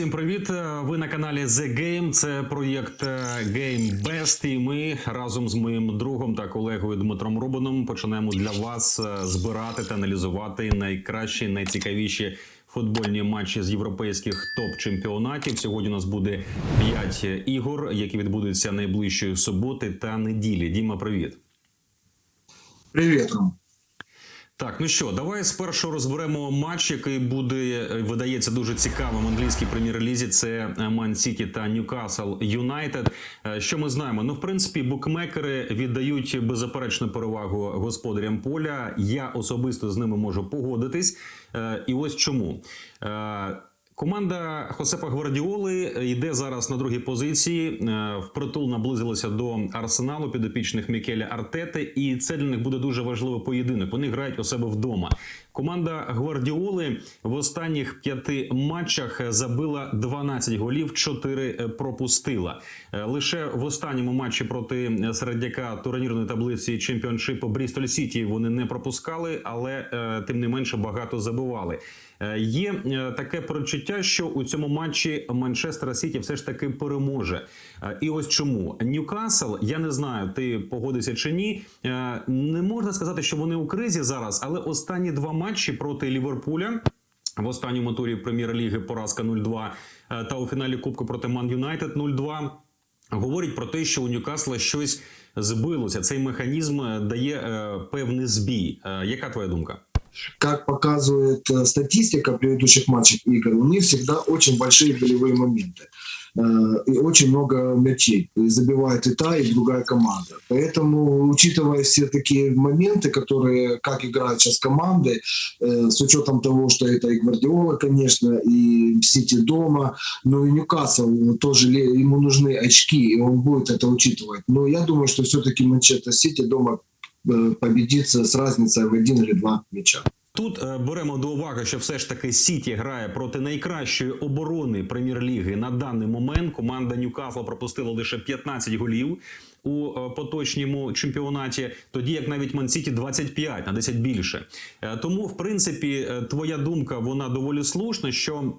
Всім привіт! Ви на каналі The Game. Це проєкт е, Game Best. І ми разом з моїм другом та колегою Дмитром Рубаном починаємо для вас е, збирати та аналізувати найкращі, найцікавіші футбольні матчі з європейських топ-чемпіонатів. Сьогодні у нас буде 5 ігор, які відбудуться найближчої суботи та неділі. Діма, привіт. Привет, Ром. Так, ну що, давай спершу розберемо матч, який буде е, видається дуже цікавим в англійській прем'єр-лізі. Це Ман Сіті та Ньюкасл Юнайтед. Е, Що ми знаємо? Ну, в принципі, букмекери віддають беззаперечну перевагу господарям поля. Я особисто з ними можу погодитись. Е, І ось чому. Е, Команда Хосепа Гвардіоли йде зараз на другій позиції. Е, Впритул наблизилася до арсеналу підопічних Мікеля Артети, і це для них буде дуже важливий поєдинок. Вони грають у себе вдома. Команда Гвардіоли в останніх п'яти матчах забила 12 голів, 4 пропустила. Е, Лише в останньому матчі проти середняка турнірної таблиці чемпіоншипу Брістоль Сіті вони не пропускали, але е, тим не менше багато забивали. Е, Є е, таке перечуття, що у цьому матчі Манчестер Сіті все ж таки переможе. Е, І ось чому Ньюкасл, я не знаю, ти погодишся чи ні. е, Не можна сказати, що вони у кризі зараз, але останні два матчі проти Ліверпуля. В останньому турі прем'єр-ліги поразка 0-2 е, та у фіналі Кубку проти Ман Юнайтед 0-2 говорить про те, що у Ньюкасла щось збилося. Цей механізм е, дає е, певний збій. Яка твоя думка? Как показывает э, статистика предыдущих матчей игр, у них всегда очень большие голевые моменты. Э, И очень много мячей. Забивает и та, и другая команда. Поэтому, учитывая все такие моменты, которые, как играют сейчас команды, э, с учетом того, что это и Гвардиола, конечно, и Сити дома, но и Ньюкасл тоже ле- ему нужны очки, и он будет это учитывать. Но я думаю, что все-таки Манчестер Сити дома победит с разницей в один или два мяча. Тут е, беремо до уваги, що все ж таки Сіті грає проти найкращої оборони прем'єр-ліги на даний момент. Команда Ньюкасла пропустила лише 15 голів у е, поточному чемпіонаті, тоді як навіть Ман-Сіті 25 на 10 більше. Е, Тому, в принципі, е, твоя думка вона доволі слушна, що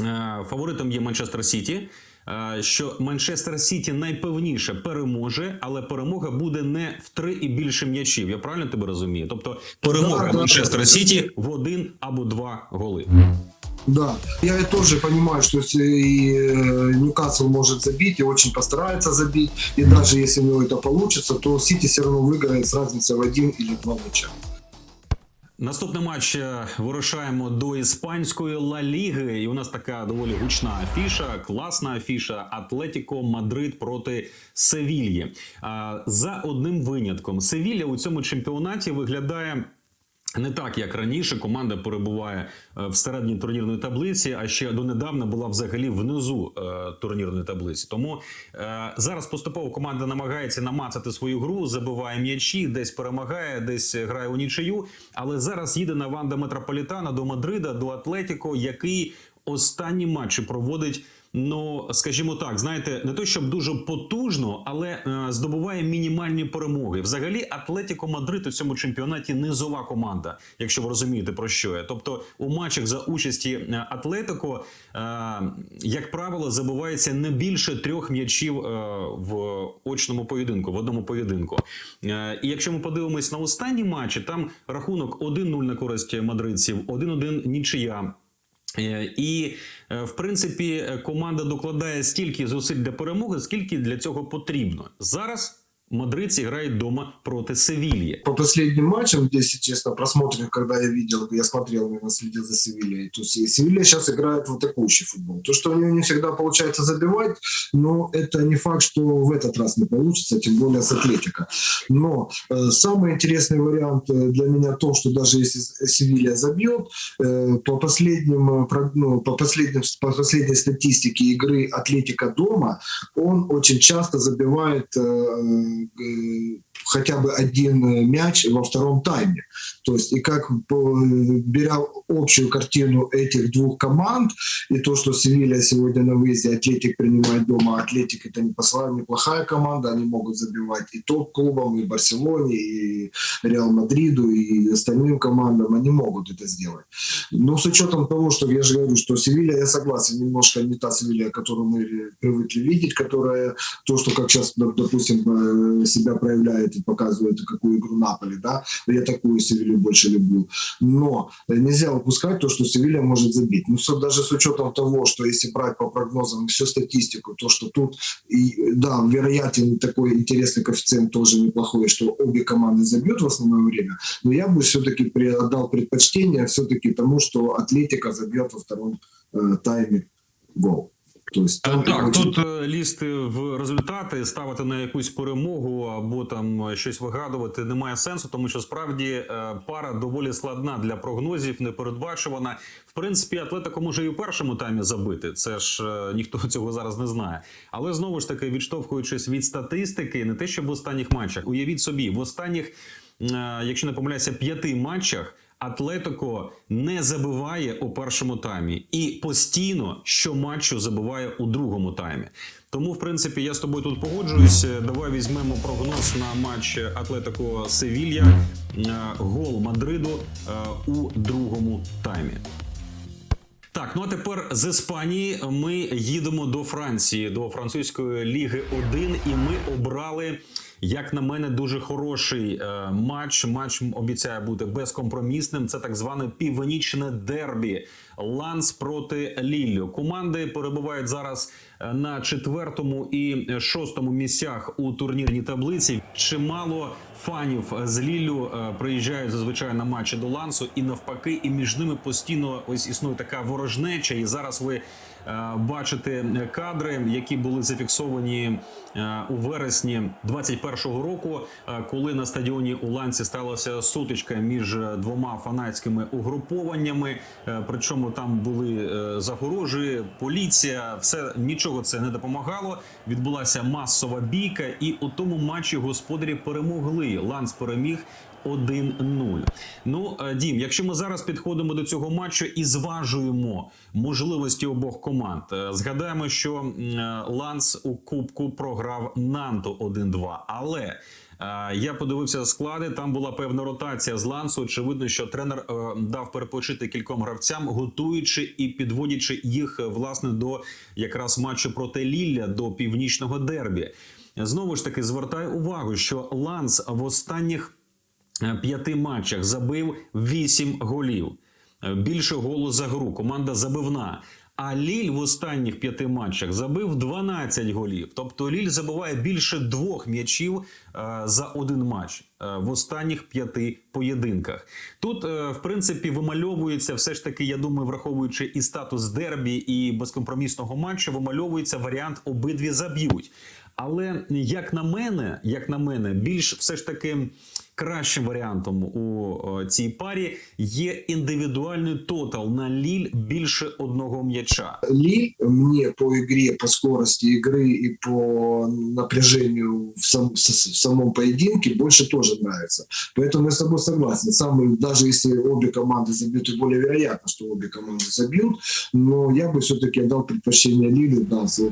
е, фаворитом є Манчестер Сіті. е, Що Манчестер Сіті найпевніше переможе, але перемога буде не в три і більше м'ячів. Я правильно тебе розумію? Тобто перемога Да, да, Манчестер да. Сіті в один або два голи. Да, я тоже понимаю, что если и э, Ньюкасл может забить и очень постарается забить, и даже если у него это получится, то Сити все равно выиграет с разницей в один или два мяча. Наступний матч е, вирушаємо до іспанської Ла Ліги. І у нас така доволі гучна афіша, класна афіша Атлетіко Мадрид проти Севільї. За одним винятком, Севілля у цьому чемпіонаті виглядає. Не так, як раніше, команда перебуває е, в середній турнірної таблиці, а ще донедавна була взагалі внизу е, турнірної таблиці. Тому е, зараз поступово команда намагається намацати свою гру, забиває м'ячі, десь перемагає, десь грає у нічию. Але зараз їде на Ванда Метрополітана до Мадрида, до Атлетіко, який останні матчі проводить. Ну, скажімо так, знаєте, не то щоб дуже потужно, але е, здобуває мінімальні перемоги. Взагалі, Атлетіко Мадрид у цьому чемпіонаті низова команда, якщо ви розумієте про що я. Тобто, у матчах за участі е, Атлетико, е, як правило, забувається не більше трьох м'ячів е, в очному поєдинку, в одному поєдинку. Е, і якщо ми подивимось на останні матчі, там рахунок 1-0 на користь мадридців, 1-1 нічия. Е, І, е, в принципі, е, команда докладає стільки зусиль для перемоги, скільки для цього потрібно. Зараз мадридці грають вдома проти Севільї. По последним матчам, если честно, просмотрев, когда я видел, я смотрел, наверное, следил за Севильей, то Се- Севилья сейчас играет в атакующий футбол. То, что у него не всегда получается забивать, но это не факт, что в этот раз не получится, тем более с Атлетика. Но э, самый интересный вариант э, для меня то, что даже если С- Севилья забьет, э, по последним, э, про- ну, по последним, по последней статистике игры Атлетика дома, он очень часто забивает э, eh, хотя бы один э, мяч во втором тайме. То есть и как беря общую картину этих двух команд, и то, что Севилья сегодня на выезде, Атлетик принимает дома, Атлетик это непосла- неплохая команда, они могут забивать и топ-клубам, и Барселоне, и Реал Мадриду, и остальным командам, они могут это сделать. Но с учетом того, что я же говорю, что Севилья, я согласен, немножко не та Севилья, которую мы привыкли видеть, которая то, что как сейчас, доп- допустим, э, себя проявляет и показывает, какую игру Наполи, да, я такую Севилью больше люблю. Но э, нельзя упускать то, что Севилья может забить. Ну, даже с учетом того, что если брать по прогнозам всю статистику, то, что тут, и, да, вероятен такой интересный коэффициент тоже неплохой, что обе команды забьют в основное время, но я бы все-таки отдал предпочтение все-таки тому, что Атлетика забьет во втором э, тайме гол. То там Так, очень- тут е, лізти в результати, ставити на якусь перемогу або там е, щось вигадувати немає сенсу, тому що справді е, пара доволі складна для прогнозів, непередбачувана. В принципі, Атлетико може і в першому таймі забити. Це ж е, ніхто цього зараз не знає. Але знову ж таки, відштовхуючись від статистики, не те, що в останніх матчах, уявіть собі, в останніх, е, якщо не помиляюся, п'яти матчах. Атлетико не забиває у першому таймі і постійно щоматчу забиває у другому таймі. Тому, в принципі, я з тобою тут погоджуюсь. Давай візьмемо прогноз на матч Атлетико Севілья. Е, Гол Мадриду е, у другому таймі. Так, ну а тепер з Іспанії ми їдемо до Франції, до французької ліги 1, і ми обрали, як на мене, дуже хороший е, матч. Матч обіцяє бути безкомпромісним. Це так зване північне дербі. Ланс проти Ліллю. Команди перебувають зараз е, на четвертому і е, шостому місцях у турнірній таблиці. Чимало фанів з Ліллю е, приїжджають зазвичай на матчі до Лансу, і навпаки, і між ними постійно ось існує така ворожнеча. І зараз ви е, бачите кадри, які були зафіксовані е, у вересні 21-го року, е, коли на стадіоні у Ланці сталася сутичка між двома фанатськими угрупованнями. Причому там були загорожі, поліція, все нічого це не допомагало. Відбулася масова бійка, і у тому матчі господарі перемогли. Ланс переміг 1-0. Ну, е, Дім, якщо ми зараз підходимо до цього матчу і зважуємо можливості обох команд, е, згадаємо, що е, Ланс у Кубку програв Нанту 1-2. Але я подивився склади. Там була певна ротація з лансу. Очевидно, що тренер дав перепочити кільком гравцям, готуючи і підводячи їх власне до якраз матчу проти Лілля до північного дербі. Знову ж таки, звертаю увагу, що Ланс в останніх п'яти матчах забив 8 голів. Е, Більше голу за гру. Команда забивна. А Ліль в останніх п'яти матчах забив 12 голів. Тобто Ліль забиває більше двох м'ячів е, за один матч е, в останніх п'яти поєдинках. Тут, е, в принципі, вимальовується все ж таки, я думаю, враховуючи і статус дербі, і безкомпромісного матчу, вимальовується варіант обидві заб'ють. Але як на мене, як на мене, більш все ж таки кращим варіантом у е, цій парі є індивідуальний тотал на ліль більше одного м'яча. Ли мне по игре, по скорости игры и по напряжению в, сам- в с- в самом поединке больше тоже нравится. Поэтому я с тобой согласен. Самый, даже если обе команды забьют, и более вероятно, что обе команды забьют, но я бы все-таки отдал предпочтение Лиле. Да, вот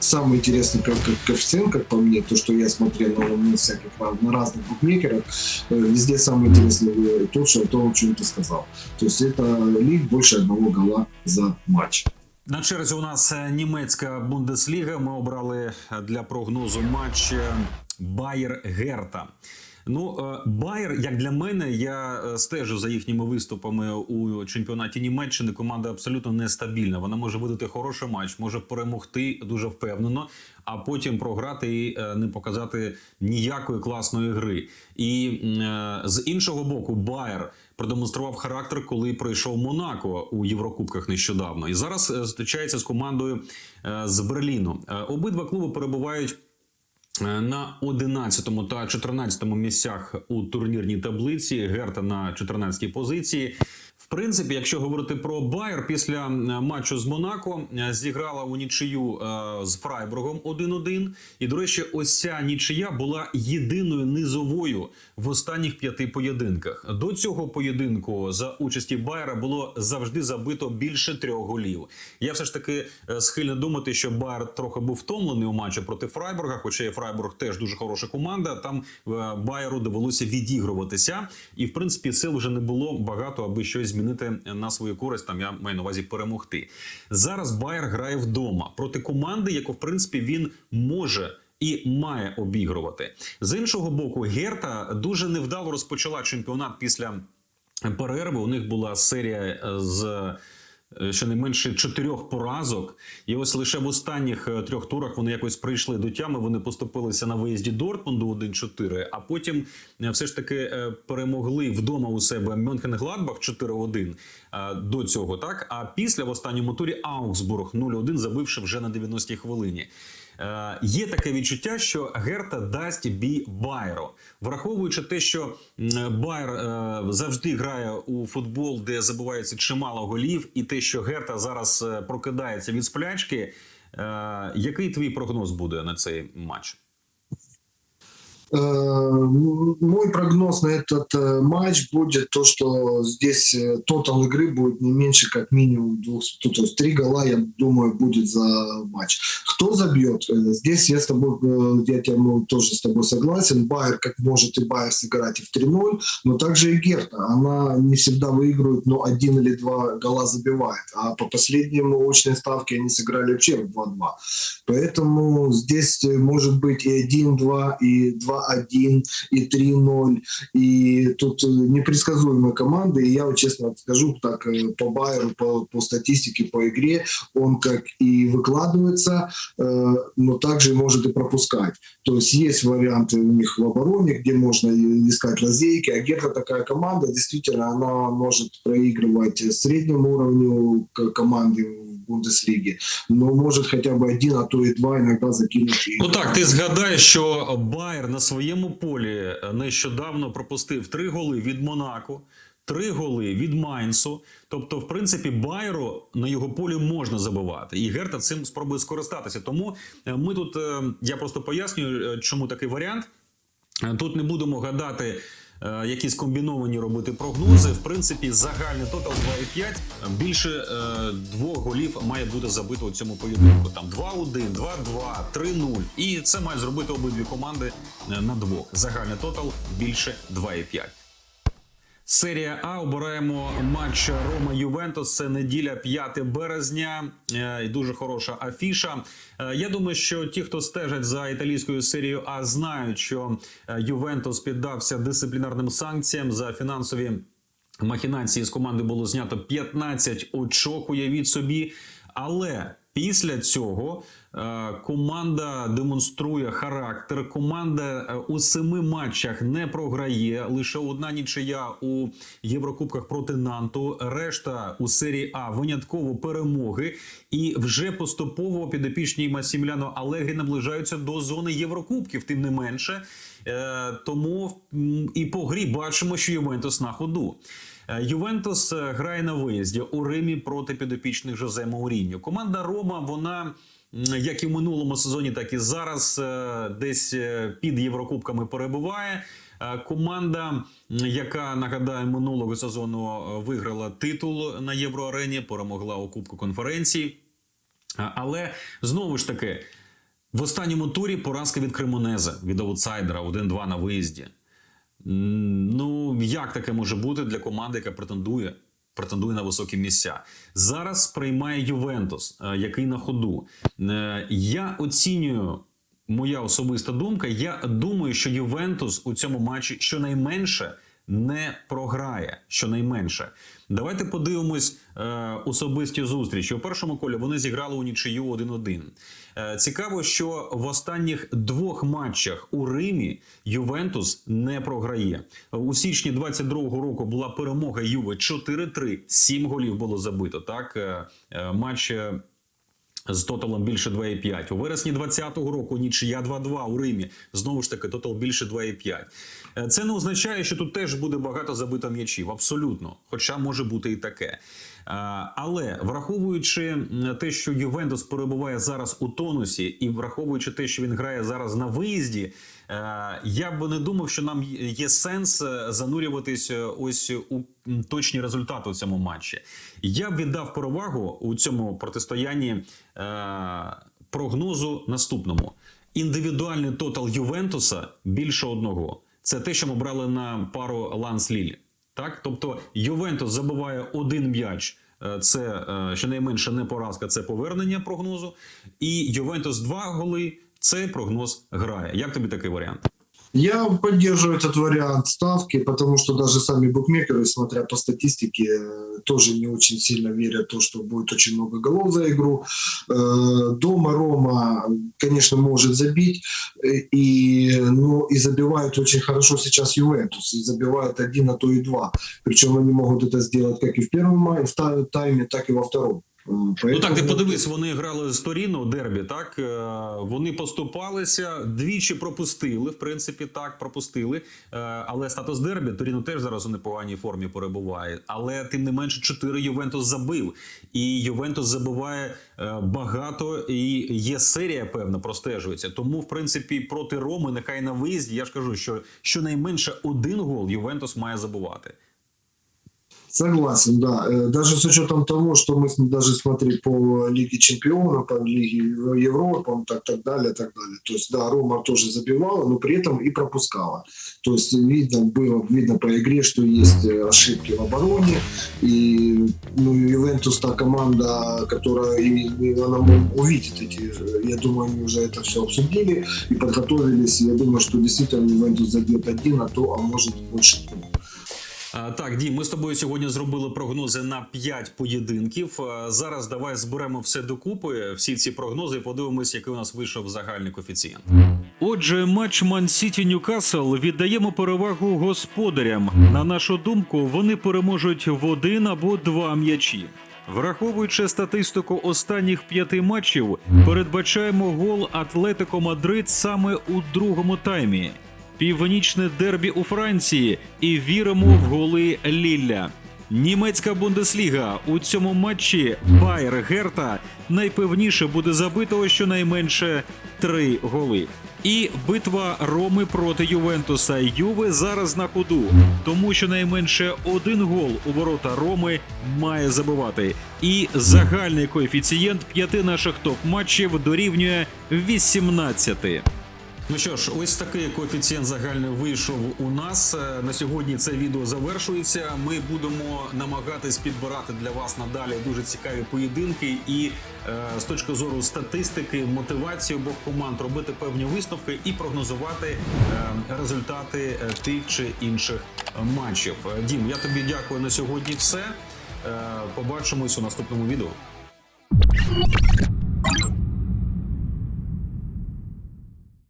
самый интересный ко- ко- коэффициент, как по мне, то, что я смотрел на, на всяких на, на разных букмекерах, э, везде самый интересный э, тот, что, то, о чем ты сказал. То есть это лиг больше одного гола за матч. На черзі у нас е, німецька бундесліга. Ми обрали е, для прогнозу матч е, Байер Герта. Ну, е, Байер, як для мене, я е, стежу за їхніми виступами у чемпіонаті Німеччини. Команда абсолютно нестабільна. Вона може видати хороший матч, може перемогти дуже впевнено, а потім програти і е, не показати ніякої класної гри. І з іншого боку, Байер продемонстрував характер, коли пройшов Монако у Єврокубках нещодавно. І зараз зустрічається з командою з Берліну. Обидва клуби перебувають. Е, На 11 та 14 місцях у турнірній таблиці Герта на 14 позиції. В принципі, якщо говорити про Байер, після е, матчу з Монако е, зіграла у нічию е, з Фрайбургом 1-1. І, до речі, ось ця нічия була єдиною низовою в останніх п'яти поєдинках. До цього поєдинку за участі Байера було завжди забито більше трьох голів. Я все ж таки схильний думати, що Байер трохи був втомлений у матчі проти Фрайбурга, хоча і Фрайбург теж дуже хороша команда. Там Байеру довелося відігруватися, і в принципі сил вже не було багато, аби щось змінити на свою користь. Там я маю на увазі перемогти. Зараз Байер грає вдома проти команди, яку в принципі він може. І має обігрувати з іншого боку. Герта дуже невдало розпочала чемпіонат після перерви. У них була серія е, з щонайменше чотирьох поразок. І ось лише в останніх е, трьох турах вони якось прийшли до тями. Вони поступилися на виїзді Дортмунду 1-4, а потім е, все ж таки е, перемогли вдома у себе Мюнхен-Гладбах 4-1 е, до цього. Так а після в останньому турі Аугсбург 0-1, забивши вже на 90-й хвилині. Е, Є таке відчуття, що Герта дасть бій Байру, враховуючи те, що Байер е, завжди грає у футбол, де забувається чимало голів, і те, що Герта зараз е, прокидається від сплячки. Е, Який твій прогноз буде на цей матч? Э, Мой прогноз на этот э, матч будет то, что здесь э, тотал игры будет не меньше как минимум двух, то то есть три гола, я думаю, будет за матч. Кто забьет? Здесь я с тобой, я тебя, ну, тоже с тобой согласен. Байер, как может и Байер сыграть и в 3-0, но также и Герта. Она не всегда выигрывает, но один или два гола забивает. А по последним очной ставке они сыграли вообще в 2-2. Поэтому здесь может быть и 1-2, и 2-1, и 3-0. И тут э, непредсказуемые команды. И я вот честно скажу, так э, по Байеру, по, по статистике, по игре, он как и выкладывается, э, но также может и пропускать. То есть есть варианты у них в обороне, где можно искать лазейки. А Герта такая команда, действительно, она может проигрывать среднему уровню команды в Бундеслиге, но может хотя бы один, а то и два иногда закинуть. Ну так, ти згадай, що Байер на своєму полі нещодавно пропустив три голи від Монако, три голи від Майнсу. Тобто, в принципі, Байро на його полі можна забивати, і Герта цим спробує скористатися. Тому е, ми тут е, я просто пояснюю, е, чому такий варіант. Е, Тут не будемо гадати. Е, Якісь комбіновані робити прогнози. В принципі, загальний тотал 2,5. Більше е, двох голів має бути забито у цьому поєдинку. Там 2-1, 2-2, 3-0. І це мають зробити обидві команди е, на двох. Загальний тотал більше 2,5. Серія А обираємо матч Рома Ювентус. Це неділя 5 березня. Е, І дуже хороша афіша. Е, Я думаю, що ті, хто стежать за італійською серією А, знають, що е, Ювентус піддався дисциплінарним санкціям за фінансові махінації з команди було знято 15 очок. Уявіть собі, але після цього е, команда демонструє характер. Команда е, у семи матчах не програє. Лише одна нічия у Єврокубках проти Нанту. Решта у серії А винятково перемоги. І вже поступово підопічні Масімляно Алегрі наближаються до зони Єврокубків. Тим не менше. Е, тому і по грі бачимо, що Ювентус на ходу. Е, Ювентус е, грає на виїзді у Римі проти підопічних Жозе Мауріньо. Команда Рома, вона як і в минулому сезоні, так і зараз е, десь під Єврокубками перебуває. Команда, яка нагадаю, минулого сезону виграла титул на Євроарені, перемогла у Кубку конференції. Але знову ж таки, в останньому турі поразка від Кремонеза від аутсайдера 1-2 на виїзді. Ну, як таке може бути для команди, яка претендує, претендує на високі місця? Зараз приймає Ювентус, е, який на ходу. Е, Я оцінюю. Моя особиста думка. Я думаю, що Ювентус у цьому матчі щонайменше не програє. Щонайменше. Давайте подивимось е, особисті зустрічі. У першому колі вони зіграли у нічию 1-1. Е, цікаво, що в останніх двох матчах у Римі Ювентус не програє. У січні 22-го року була перемога Юве 4-3, 7 голів було забито. Так, е, е, матч. З тоталом більше 2,5. У вересні 2020 року нічия 2-2 у Римі. Знову ж таки, тотал більше 2,5. Е, Це не означає, що тут теж буде багато забито м'ячів. Абсолютно. Хоча може бути і таке. Е, Але враховуючи те, що Ювентус перебуває зараз у тонусі, і враховуючи те, що він грає зараз на виїзді, е, я б не думав, що нам є сенс е, занурюватись ось у точні результати у цьому матчі. Я б віддав перевагу у цьому протистоянні прогнозу наступному: індивідуальний тотал Ювентуса більше одного. Це те, що ми брали на пару Ланс Лілі. Так, тобто Ювентус забиває один м'яч. е, Це е, щонайменше не поразка, це повернення прогнозу. І Ювентус два голи. Це прогноз грає. Як тобі такий варіант? Я поддерживаю этот вариант ставки, потому что даже сами букмекеры, смотря по статистике, э, тоже не очень сильно верят в то, что будет очень много голов за игру. Э, Дома Рома, конечно, может забить, э, и, ну, и забивает очень хорошо сейчас Ювентус, и забивает один, а то и два. Причем они могут это сделать как и в первом тайме, так и во втором. Ну так, ти подивись, вони грали з Торіно дербі. Так Е, вони поступалися, двічі пропустили. В принципі, так пропустили. Е, Але статус дербі Торіно теж зараз у непоганій формі перебуває. Але тим не менше, чотири Ювентус забив. І Ювентус забиває е, багато, і є серія певна, простежується. Тому, в принципі, проти Роми, нехай на виїзді, я ж кажу, що щонайменше один гол Ювентус має забувати. Согласен, да. Э, Даже с учетом того, что мы даже смотри по Лиге Чемпионов, по Лиге Европы, так, так далее, так далее. То есть, да, Рома тоже забивала, но при этом и пропускала. То есть, видно было, видно по игре, что есть э, ошибки в обороне. И ну, Ювентус та команда, которая и, и она увидит эти, я думаю, они уже это все обсудили и подготовились. Я думаю, что действительно Ювентус забьет один, а то, а может больше двух. Так, Дім, ми з тобою сьогодні зробили прогнози на 5 поєдинків. Зараз давай зберемо все докупи, всі ці прогнози, і подивимось, який у нас вийшов загальний коефіцієнт. Отже, матч Ман Сіті Ньюкасл віддаємо перевагу господарям. На нашу думку, вони переможуть в один або два м'ячі. Враховуючи статистику останніх п'яти матчів, передбачаємо гол Атлетико Мадрид саме у другому таймі. Північне дербі у Франції і віримо в голи Лілля. Німецька Бундесліга у цьому матчі Байер Герта найпевніше буде забито щонайменше три голи. І битва Роми проти Ювентуса. Юве зараз на ходу, тому що найменше один гол у ворота Роми має забивати. І загальний коефіцієнт п'яти наших топ-матчів дорівнює 18. Ну що ж, ось такий коефіцієнт загальний вийшов у нас. Е, На сьогодні це відео завершується. Ми будемо намагатись підбирати для вас надалі дуже цікаві поєдинки і е, з точки зору статистики, мотивації обох команд робити певні висновки і прогнозувати е, результати тих чи інших матчів. Дім, я тобі дякую на сьогодні. Все побачимось у наступному відео.